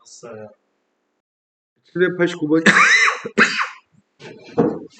왔어요. 789번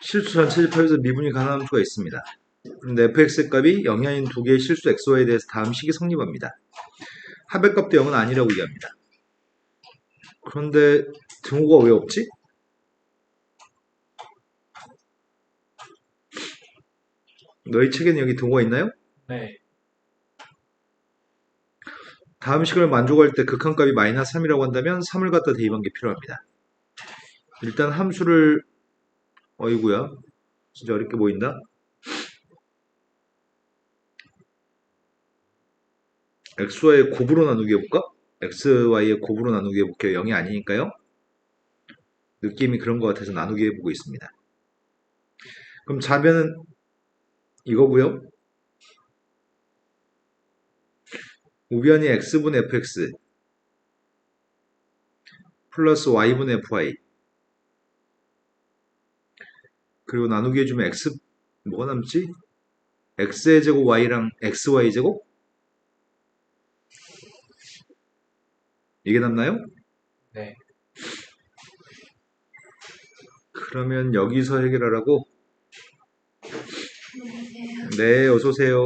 실수 전체 집합에서 미분이 가능한 함수가 있습니다. 그런데 fx 값이 0이 아닌 두 개의 실수 xy에 대해서 다음 식이 성립합니다. 합의 값도 0은 아니라고 얘기합니다. 그런데 등호가 왜 없지? 너희 책에는 여기 등호가 있나요? 네. 다음 식을 만족할 때 극한값이 마이너스 3이라고 한다면 3을 갖다 대입한 게 필요합니다. 일단 함수를 어이구야 진짜 어렵게 보인다. xy의 곱으로 나누기 해볼까? xy의 곱으로 나누기 해볼게요. 0이 아니니까요. 느낌이 그런 것 같아서 나누기 해보고 있습니다. 그럼 자변은 이거고요. 우변이 x분의 fx 플러스 y분의 fy 그리고 나누기 해주면 x 뭐가 남지? x의 제곱 y랑 xy 제곱 이게 남나요? 네. 그러면 여기서 해결하라고? 네, 어서오세요.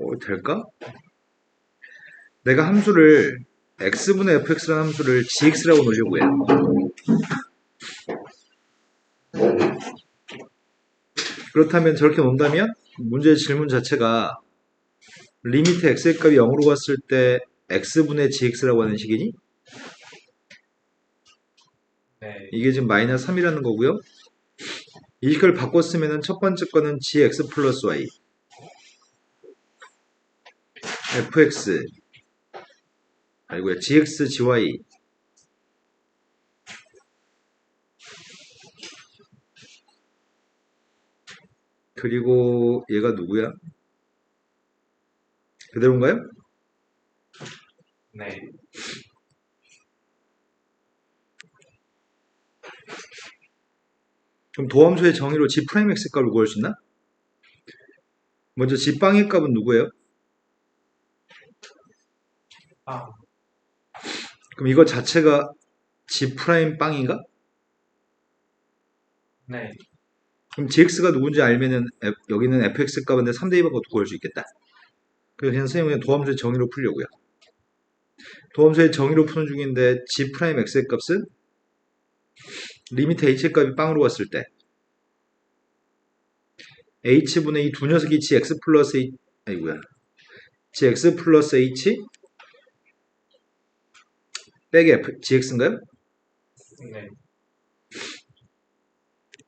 어, 될까? 내가 함수를 x분의 fx라는 함수를 gx라고 놓으려고 해요. 그렇다면 저렇게 놓는다면 문제의 질문 자체가 리미트 x의 값이 0으로 갔을 때 x분의 gx라고 하는 식이니? 네. 이게 지금 마이너스 3이라는 거고요. 이 식을 바꿨으면 첫 번째 거는 gx 플러스 y fx 아이고야 gx gy 그리고 얘가 누구야? 그대로인가요? 네. 그럼 도함수의 정의로 g 프라임 x 값을 구할 수 있나? 먼저 g 빵의 값은 누구예요? 아, 그럼 이거 자체가 g 프라임 빵인가? 네. 그럼 gx가 누군지 알면은 F- 여기는 fx 값인데 3대 2 바꿔 구할 수 있겠다. 그래서 그냥 선생님은 그냥 도함수의 정의로 풀려고요. 도함수의 정의로 푸는 중인데 g 프라임 x의 값은 리미트 h의 값이 빵으로 갔을 때 h분의 이 두 녀석이 gx 플러스 h 아이고야 gx 플러스 h 빼기 f gx인가요? 네.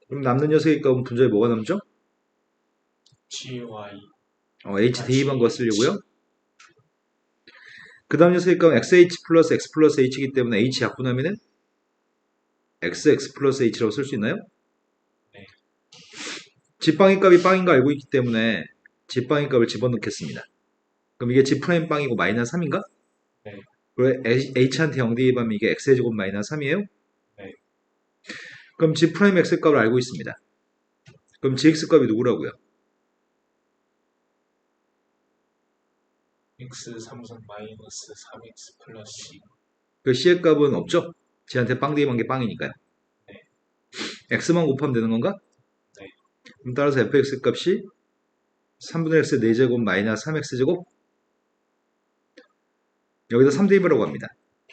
그럼 남는 녀석의 값은 분자에 뭐가 남죠? GY. 어, h 대입한 거 쓰려고요. 그 다음 녀석의 값은 xh 플러스 x 플러스 h이기 때문에 h 약분하면은 xx 플러스 h라고 쓸 수 있나요? 네. 집방의 값이 빵인 거 알고 있기 때문에 집방의 값을 집어넣겠습니다. 그럼 이게 g 프라임 빵이고 마이너스 3인가? 네. 왜 h한테 0 대입하면 이게 x의 제곱 마이너스 3이에요? 네. 그럼 g 프라임 x 값을 알고 있습니다. 그럼 gx 값이 누구라고요? X 3선 마이너스 3X 플러스 C. 그 C의 값은 없죠? 쟤한테 빵 대입한 게 빵이니까요. 네. X만 곱하면 되는 건가? 네. 그럼 따라서 fx 값이 3분의 x 4제곱 마이너스 3x제곱 여기다 3대입이라고 합니다.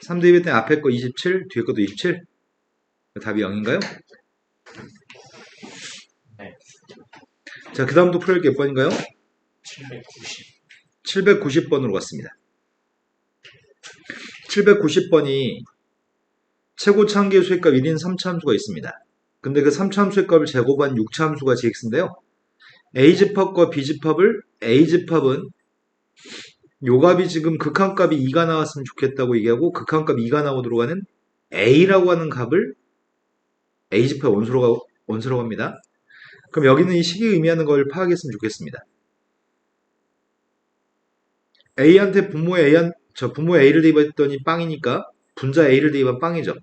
3대입 때 앞에 거 27, 뒤에 것도 27 답이 0인가요? 네. 자, 그 다음도 풀어야 몇 번인가요? 790. 790번으로 갔습니다. 790번이 최고 차함계의 수액값 1인 3차 함수가 있습니다. 근데 그 3차 함수의 값을 제곱한 6차 함수가 gx인데요. a집합과 b집합을 a집합은 요 값이 지금 극한값이 2가 나왔으면 좋겠다고 얘기하고 극한값 2가 나오도록 하는 a라고 하는 값을 a집합 원소로, 가- 원소로 합니다. 그럼 여기는 이 식이 의미하는 걸 파악했으면 좋겠습니다. A한테 분모에 A한, 저 분모에 A를 대입했더니 빵이니까 분자 A를 대입한 빵이죠.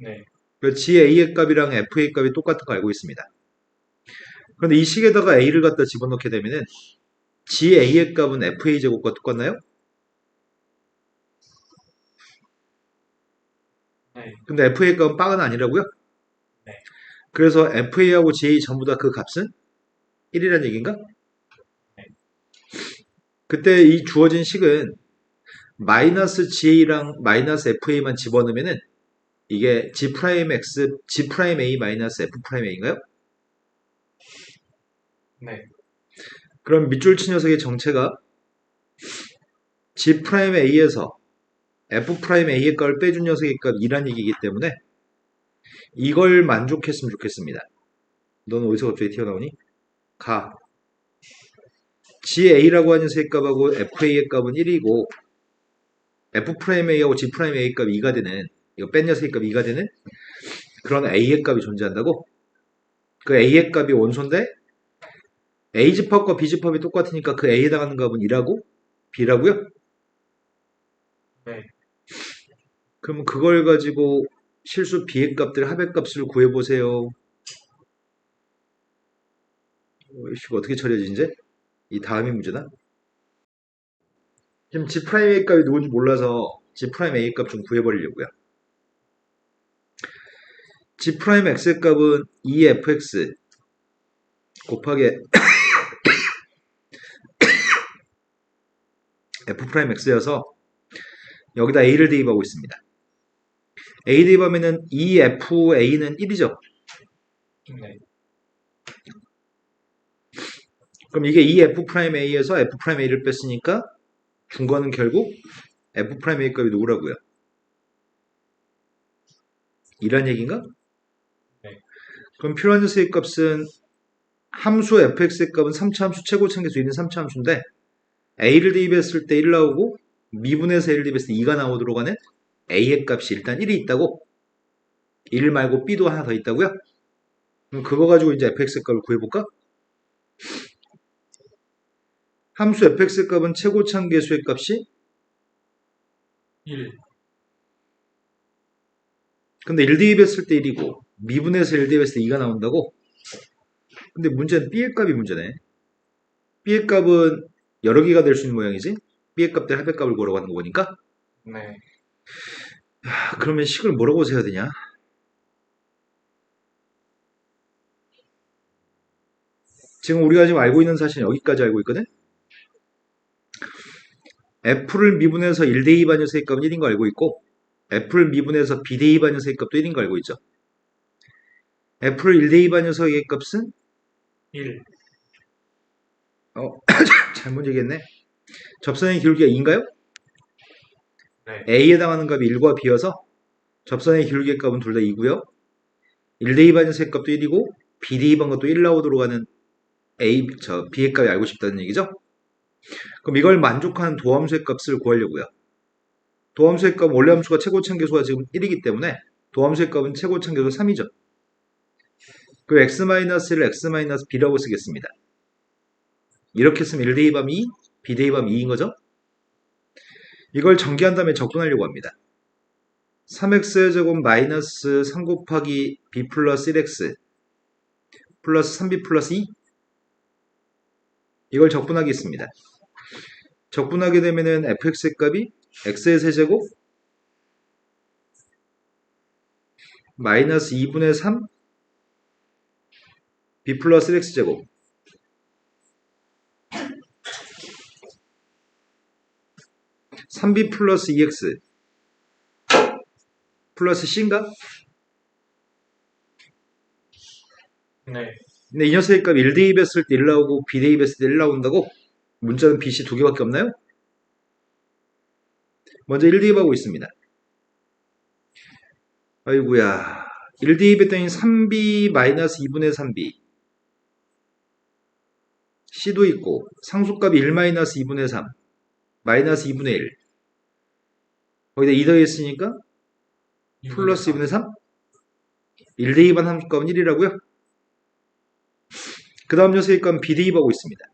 네. 그 GA의 값이랑 FA의 값이 똑같은 거 알고 있습니다. 그런데 이 식에다가 A를 갖다 집어넣게 되면은 GA의 값은 FA 제곱과 똑같나요? 네. 근데 FA의 값은 빵은 아니라고요? 네. 그래서 FA하고 GA 전부 다 그 값은 1이라는 얘기인가? 네. 그때 이 주어진 식은 마이너스 GA랑 마이너스 FA만 집어넣으면은 이게 G 프라임 X, G 프라임 A 마이너스 F 프라임 A인가요? 네. 그럼 밑줄 친 녀석의 정체가 G 프라임 A에서 F 프라임 A의 값을 빼준 녀석의 값 2란 얘기이기 때문에 이걸 만족했으면 좋겠습니다. 너는 어디서 갑자기 튀어나오니? 가. GA라고 하는 녀석의 값하고 FA의 값은 1이고 F 프라임 A하고 G 프라임 A 값 2가 되는 이거 뺀 녀석의 값 2가 되는 그런 A의 값이 존재한다고? 그 A의 값이 원소인데 A 집합과 B 집합이 똑같으니까 그 A에 해당하는 값은 2라고? B라고요? 네. 그러면 그걸 가지고 실수 B의 값들 합의 값을 구해보세요. 어, 이거 어떻게 처리하지 이제? 이 다음이 문제다. 지금 G 프라임 A 값이 누군지 몰라서 G 프라임 A 값 좀 구해버리려고요. G 프라임 X의 값은 2fx 곱하기 f 프라임 x여서 여기다 a를 대입하고 있습니다. a 대입하면은 2fa는 1이죠. 네. 그럼 이게 2f 프라임 a에서 f 프라임 a를 뺐으니까 준 거는 결국 f 프라임 a 값이 누구라고요? 이란 얘기인가? 네. 그럼 필요한 녀석의 값은 함수 fx의 값은 3차 함수 최고 참계수 있는 3차 함수인데 a를 대입했을 때 1 나오고 미분해서 a를 대입했을 때 2가 나오도록 하는 a의 값이 일단 1이 있다고 1 말고 b도 하나 더 있다고요? 그럼 그거 가지고 이제 fx의 값을 구해볼까? 함수 fx의 값은 최고 참계수의 값이 1. 근데 1 대입했을 때 1이고 미분해서 1 대입했을 때 2가 나온다고? 근데 문제는 b의 값이 문제네. b의 값은 여러 개가 될 수 있는 모양이지? b의 값들 합의 값을 구하라고 하는 거 보니까 네. 아, 그러면 식을 뭐라고 세야 되냐? 지금 우리가 지금 알고 있는 사실은 여기까지 알고 있거든? f를 미분해서 1대2 반여서의 값은 1인 거 알고 있고 f를 미분해서 b대2 반여서의 값도 1인 거 알고 있죠? f를 1대2 반여서의 값은 1. 어, 잘못 얘기했네. 접선의 기울기가 2인가요? 네. A에 해당하는 값이 1과 B여서 접선의 기울기의 값은 둘 다 2고요. 1대2 반연수의 값도 1이고 BD2 반 것도 1 나오도록 하는 A, 저 B의 값이 알고 싶다는 얘기죠. 그럼 이걸 만족하는 도함수의 값을 구하려고요. 도함수의 값 원래 함수가 최고 참계수가 지금 1이기 때문에 도함수의 값은 최고 참계수 3이죠. 그 x-를 x-b라고 쓰겠습니다. 이렇게 쓰면 1대2 밤 2, b대2 밤 2인 거죠. 이걸 전개한 다음에 적분하려고 합니다. 3x의 제곱 마이너스 3 곱하기 b 플러스 1x 플러스 3b 플러스 2 이걸 적분하겠습니다. 적분하게 되면은 fx의 값이 x의 세제곱 마이너스 2분의 3 b 플러스 1x 제곱 삼 b 플러스 2x 플러스 c인가? 네. 근데 이 녀석의 값 1 대입 했을 때 1 나오고 b 대입 했을 때 1 나온다고? 문자는 bc 두 개밖에 없나요? 먼저 1 대입하고 있습니다. 아이구야 1 대입했더니 3b 마이너스 2분의 3b c도 있고 상수값이 1 마이너스 2분의 3 마이너스 2분의 1 거기다 2 더했으니까 플러스 2분의 3 1 대입한 함수값은 1이라고요? 그 다음 녀석의 값은 b 대입하고 있습니다.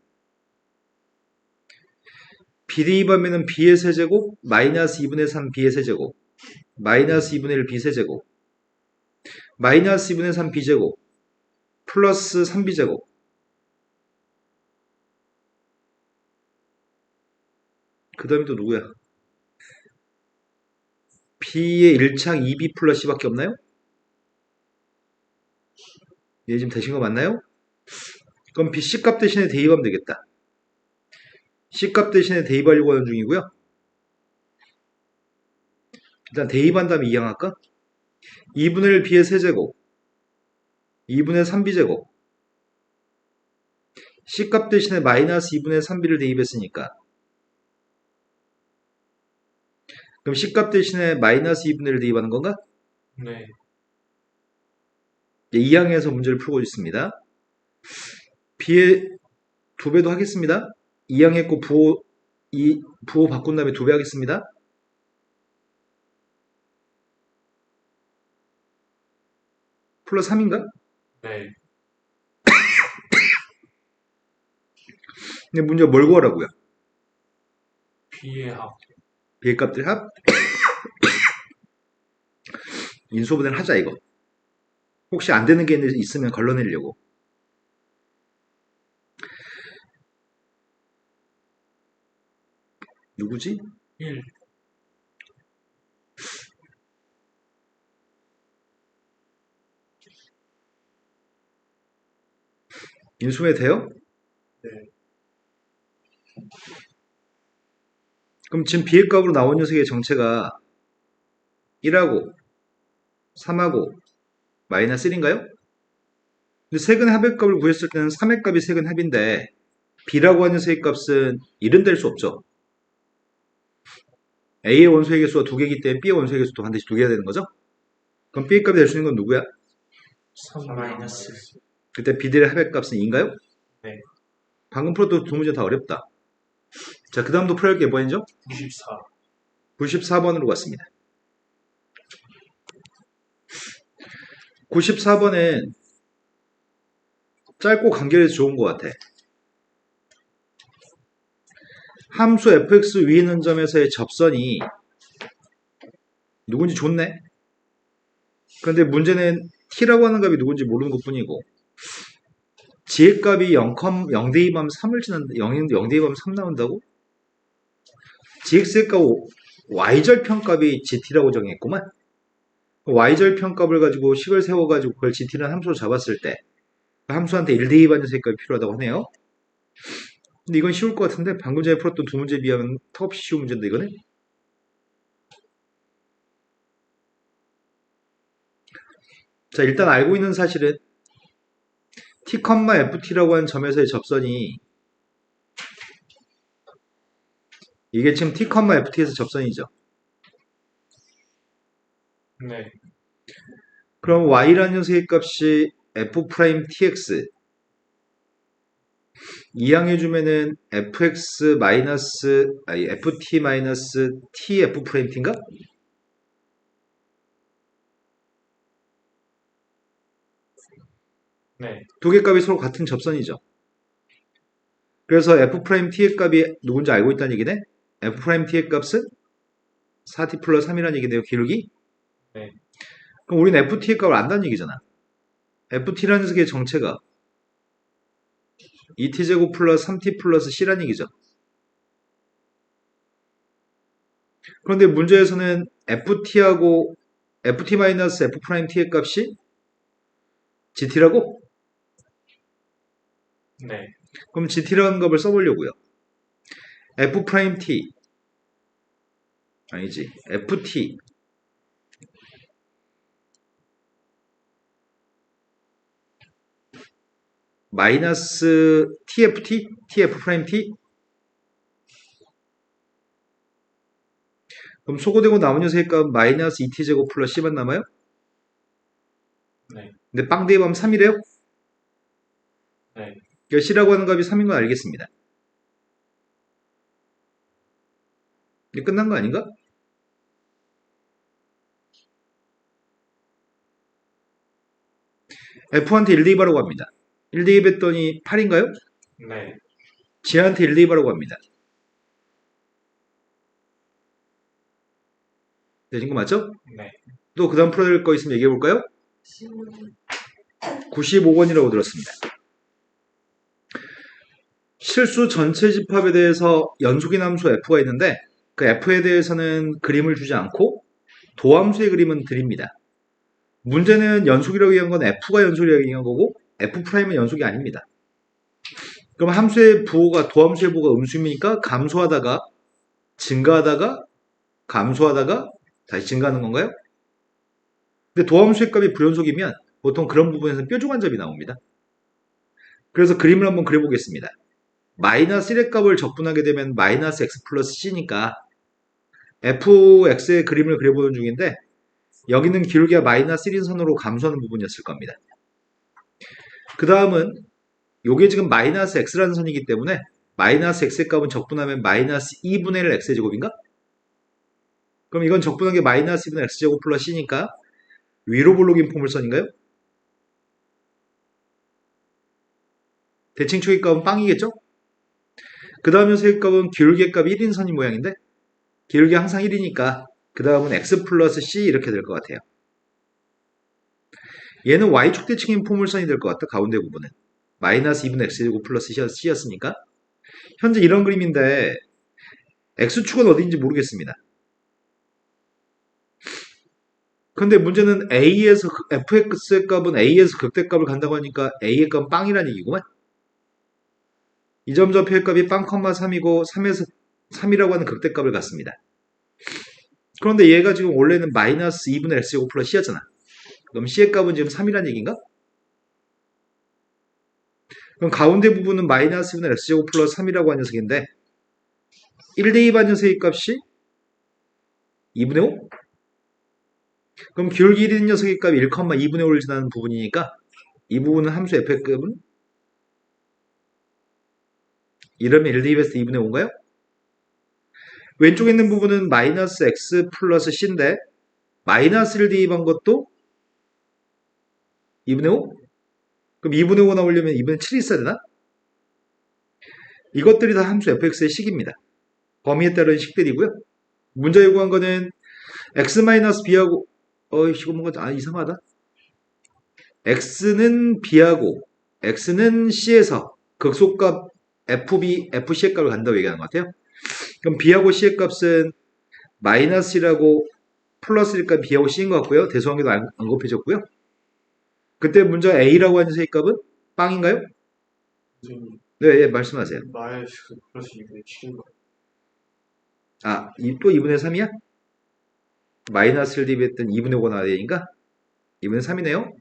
b 대입하면은 b의 세제곱 마이너스 2분의 3 b의 세제곱 마이너스 2분의 1 b 세제곱 마이너스 2분의 3 b제곱 플러스 3b제곱 그 다음에 또 누구야? B의 1창 2B 플러스 C밖에 없나요? 얘 지금 되신 거 맞나요? 그럼 B C값 대신에 대입하면 되겠다. C값 대신에 대입하려고 하는 중이고요. 일단 대입한 다음에 이항할까? 2분의 1 B의 세제곱 2분의 3B제곱 C값 대신에 마이너스 2분의 3B를 대입했으니까 그럼 C값 대신에 마이너스 2분의 1을 대입하는 건가? 네. 이제 2항에서 문제를 풀고 있습니다. B의 두 배도 하겠습니다. 2항 했고 부호, 이, 부호 바꾼 다음에 두 배 하겠습니다. 플러스 3인가? 네. 근데 문제가 뭘 구하라고요? B의 합. B의 값들 합 인수분해를 하자 이거 혹시 안 되는 게 있으면 걸러내려고 누구지? 1. 인수분해 돼요? 네. 그럼 지금 B의 값으로 나온 녀석의 정체가 1하고 3하고 마이너스 1인가요? 근데 세근 합의 값을 구했을 때는 3의 값이 세근 합인데 B라고 하는 녀석의 값은 1은 될 수 없죠. A의 원소의 개수가 두 개이기 때문에 B의 원소의 개수도 반드시 두 개가 되는 거죠? 그럼 B의 값이 될 수 있는 건 누구야? 3 마이너스. 그때 B들의 합의 값은 2인가요? 네. 방금 풀었던 두 문제 다 어렵다. 자, 그 다음도 풀어야 할게 뭐였죠? 94. 94번으로 갔습니다. 94번은 짧고 간결해서 좋은 것 같아. 함수 fx 위에 있는 점에서의 접선이 누군지 좋네? 그런데 문제는 t라고 하는 값이 누군지 모르는 것 뿐이고 g의 값이 0, 0 대입하면 3을 지난다. 0, 0 대입하면 3 나온다고? Gx의 값 y절편값이 gt라고 정했구만. y절편값을 가지고 식을 세워가지고 그걸 gt라는 함수로 잡았을 때 그 함수한테 1 대입하는 녀석값이 필요하다고 하네요. 근데 이건 쉬울 것 같은데 방금 전에 풀었던 두 문제에 비하면 턱없이 쉬운 문제인데 이거는? 자 일단 알고 있는 사실은 t, ft라고 하는 점에서의 접선이 이게 지금 t, ft에서 접선이죠. 네. 그럼 y라는 녀석의 값이 f''tx 이항해주면은 fx 마이너스 아니 ft 마이너스 tf't인가? 네. 두 개 값이 서로 같은 접선이죠. 그래서 f't의 값이 누군지 알고 있다는 얘기네? F't의 값은 4t 플러스 3이라는 얘기네요. 기울기? 네. 그럼 우리는 ft의 값을 안다는 얘기잖아. ft라는 녀석의 정체가 2t제곱 플러스 3t 플러스 c라는 얘기죠. 그런데 문제에서는 ft하고 ft 마이너스 f't의 값이 gt라고? 네. 그럼 gt라는 값을 써보려고요. f't 아니지 ft 마이너스 tft tf't 그럼 소거되고 남은 녀석의 값 마이너스 2t제곱 플러스 c만 남아요? 네. 근데 빵 대입하면 3이래요? 네. 그러니까 c라고 하는 값이 3인 건 알겠습니다. 이제 끝난 거 아닌가? F한테 1 대입하라고 합니다. 1 대입했더니 8인가요? 네. G한테 1 대입하라고 합니다. 되신 거 맞죠? 네. 또 그 다음 풀어야 될 거 있으면 얘기해 볼까요? 95번이라고 들었습니다. 실수 전체 집합에 대해서 연속인 함수 f가 있는데 그 f에 대해서는 그림을 주지 않고 도함수의 그림은 드립니다. 문제는 연속이라고 얘기한 건 F가 연속이라고 얘기한 거고 F'은 연속이 아닙니다. 그럼 함수의 부호가 도함수의 부호가 음수입니까? 감소하다가 증가하다가 감소하다가 다시 증가하는 건가요? 근데 도함수의 값이 불연속이면 보통 그런 부분에서 뾰족한 점이 나옵니다. 그래서 그림을 한번 그려보겠습니다. 마이너스 1의 값을 적분하게 되면 마이너스 x 플러스 c니까 fx의 그림을 그려보는 중인데 여기는 기울기가 마이너스 1인 선으로 감소하는 부분이었을 겁니다. 그 다음은 요게 지금 마이너스 x라는 선이기 때문에 마이너스 x의 값은 적분하면 마이너스 2분의 1 x의 제곱인가? 그럼 이건 적분한 게 마이너스 2분의 x제곱 플러스 c니까 위로 볼록인 포물선인가요? 대칭 초기 값은 빵이겠죠? 그 다음에 세의 값은 기울기의 값 1인 선인 모양인데 기울기 항상 1이니까 그 다음은 x 플러스 c 이렇게 될 것 같아요. 얘는 y축 대칭인 포물선이 될 것 같다. 가운데 부분은. 마이너스 2분의 x제곱 플러스 c였으니까 현재 이런 그림인데 x축은 어디인지 모르겠습니다. 근데 문제는 a에서 fx의 값은 a에서 극대값을 간다고 하니까 a의 값은 빵이라는 얘기구만. 이점 좌표의 값이 빵, 3이고 3에서 3이라고 하는 극대값을 갖습니다. 그런데 얘가 지금 원래는 마이너스 2분의 x제곱 플러스 c였잖아. 그럼 c의 값은 지금 3이라는 얘기인가? 그럼 가운데 부분은 마이너스 2분의 x제곱 플러스 3이라고 하는 녀석인데 1대2 반 녀석의 값이 2분의 5? 그럼 기울기 1인 녀석의 값이 1, 2분의 5를 지나는 부분이니까 이 부분은 함수 f의 값은 이러면 1 대입해서 2분의 5인가요? 왼쪽에 있는 부분은 마이너스 x 플러스 c인데 마이너스 1 대입한 것도 2분의 5? 그럼 2분의 5 나오려면 2분의 7이 있어야 되나? 이것들이 다 함수 fx의 식입니다. 범위에 따른 식들이고요. 문제 요구한 거는 x-b하고 어이 이거 뭔가 아 이상하다. x는 b하고 x는 c에서 극소값 fb, fc의 값을 간다고 얘기하는 것 같아요. 그럼 b하고 c의 값은 마이너스라고 플러스일까 b하고 c인 것 같고요. 대소관계도 안, 안 곱해졌고요. 그때 문제 a라고 하는 셋의 값은 빵인가요? 네, 예, 말씀하세요. 마이너스 플러스 2분의 7인 거 아, 이, 또 2분의 3이야? 마이너스 1 대비했던 2분의 5가 나와야 되니까 2분의 3이네요.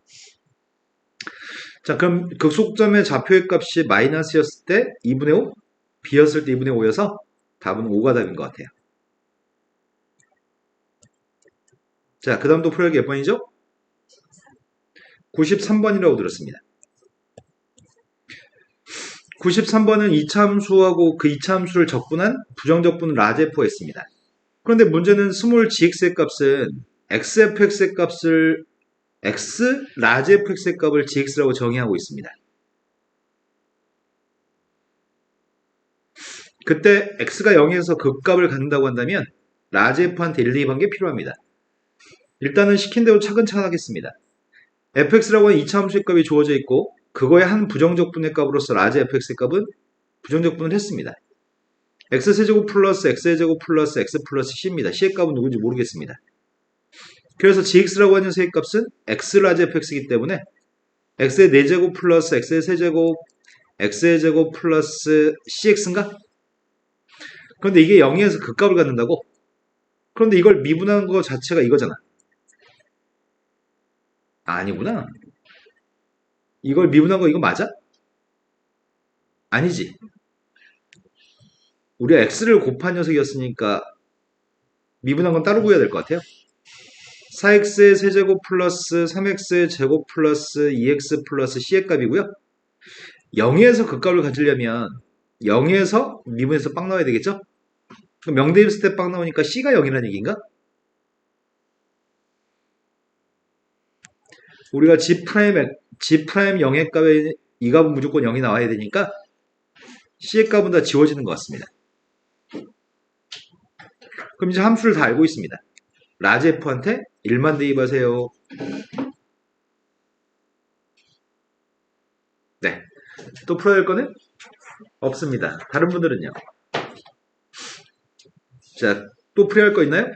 자, 그럼 극속점의 좌표의 값이 마이너스였을 때 2분의 5, b였을 때 2분의 5여서 답은 5가 답인 것 같아요. 자, 그 다음 또 풀기 몇 번이죠? 93번이라고 들었습니다. 93번은 이차함수하고 그 이차함수를 적분한 부정적분 라제프가 있습니다. 그런데 문제는 스몰 gx의 값은 xfx의 값을 x 라제fx의 값을 gx라고 정의하고 있습니다. 그때 x가 0에서 극값을 갖는다고 한다면 라제f한테 1, 2반 게 필요합니다. 일단은 시킨 대로 차근차근 하겠습니다. fx라고 하는 이차함수의 값이 주어져 있고 그거의 한 부정적 분의 값으로서 라지 fx의 값은 부정적 분을 했습니다. x세제곱 플러스 x제곱 플러스 x 플러스 c입니다. c의 값은 누군지 모르겠습니다. 그래서 gx라고 하는 세의 값은 x 라지 fx이기 때문에 x의 4제곱 플러스 x의 세제곱 x의 제곱 플러스 cx인가? 그런데 이게 0에서 극값을 갖는다고? 그런데 이걸 미분하는 거 자체가 이거잖아. 아니구나. 이걸 미분한 거 이거 맞아? 아니지. 우리가 x를 곱한 녀석이었으니까 미분한 건 따로 구해야 될 것 같아요. 4x의 세제곱 플러스 3x의 제곱 플러스 2x 플러스 c의 값이고요. 0에서 그 값을 가지려면 0에서 미분해서 빵 나와야 되겠죠? 그럼 0 대입했을 때 빵 나오니까 c가 0이라는 얘기인가? 우리가 g 프라임 g 프라임 0의 값에 이 값은 무조건 0이 나와야 되니까 c의 값은 다 지워지는 것 같습니다. 그럼 이제 함수를 다 알고 있습니다. 라지 f한테 1만 대입하세요. 네. 또 풀어야 할 거는 없습니다. 다른 분들은요? 자, 또 풀어야 할거 있나요?